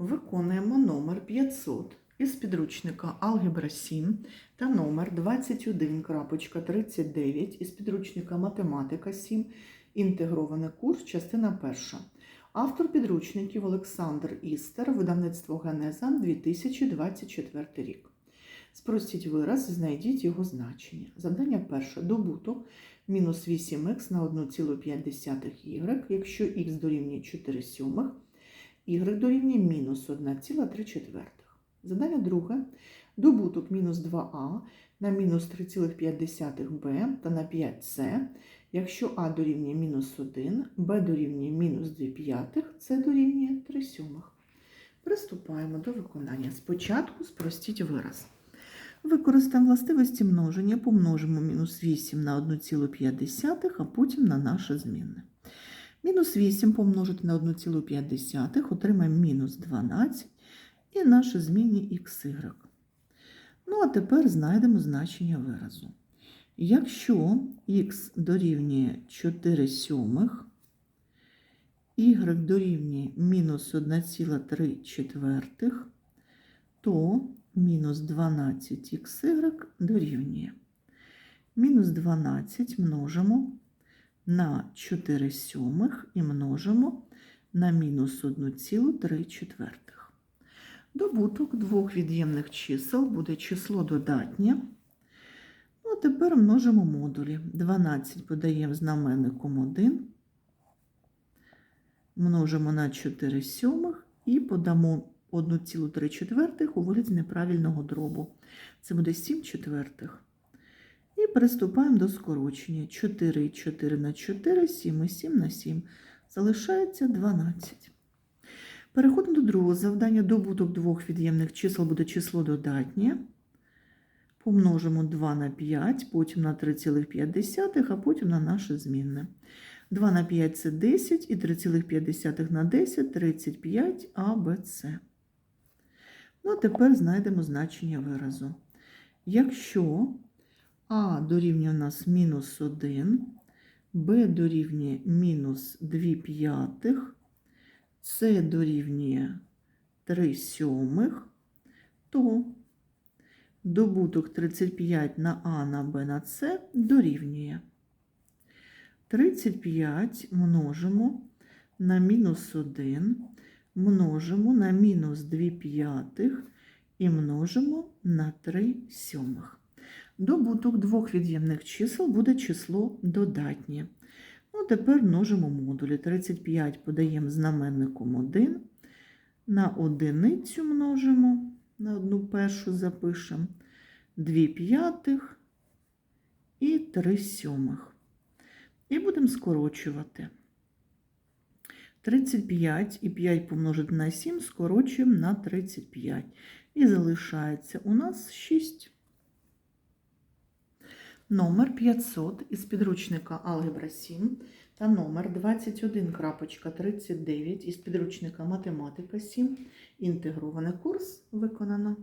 Виконуємо номер 500 із підручника Алгебра 7 та номер 21.39 із підручника Математика 7. Інтегрований курс, частина перша. Автор підручників Олександр Істер, видавництво Генеза 2024 рік. Спростіть вираз, знайдіть його значення. Завдання перше. Добуток мінус 8х на 1,5 y, якщо х дорівнює 4 сьомих, y дорівнює мінус 1,3. Задання друге. Добуток мінус 2а на мінус 3,5b та на 5c, якщо а дорівнює мінус 1, b дорівнює мінус 2 п'ятих, c дорівнює 3 сьомих. Приступаємо до виконання. Спочатку спростіть вираз. Використаємо властивості множення, помножимо мінус 8 на 1,5, а потім на наше змінне. Мінус 8 помножити на 1,5 отримаємо мінус 12 і наше змінні xy. Ну, а тепер знайдемо значення виразу. Якщо х дорівнює 4 сьомих, y дорівнює мінус 1,3 четвертих, то мінус 12xy дорівнює. Мінус 12 множимо на 4 сьомих і множимо на мінус 1,3 четвертих. Добуток двох від'ємних чисел буде число додатнє. Ну, а тепер множимо модулі. 12 подаємо знаменником 1, множимо на 4 сьомих і подамо 1,3 четвертих у вигляді неправильного дробу. Це буде 7 четвертих. І приступаємо до скорочення. 4 і 4 на 4, 7 і 7 на 7. Залишається 12. Переходимо до другого завдання. Добуток двох від'ємних чисел буде число додатнє. Помножимо 2 на 5, потім на 3,5, а потім на наше змінне. 2 на 5 це 10 і 3,5 на 10 35 а. Ну, а тепер знайдемо значення виразу. Якщо А дорівнює у нас мінус 1, Б дорівнює мінус 2 п'ятих, С дорівнює 3 сьомих, то добуток 35 на А на Б на С дорівнює. 35 множимо на мінус 1, множимо на мінус 2 п'ятих і множимо на 3 сьомих. Добуток двох від'ємних чисел буде число додатнє. Ну, тепер множимо модулі. 35 подаємо знаменником 1, на одиницю множимо, на одну першу запишемо, 2 п'ятих і 3 сьомих. І будемо скорочувати. 35 і 5 помножити на 7 скорочуємо на 35. І залишається у нас 6. Номер 500 із підручника Алгебра 7 та номер 21.39 із підручника Математика 7. Інтегрований курс виконано.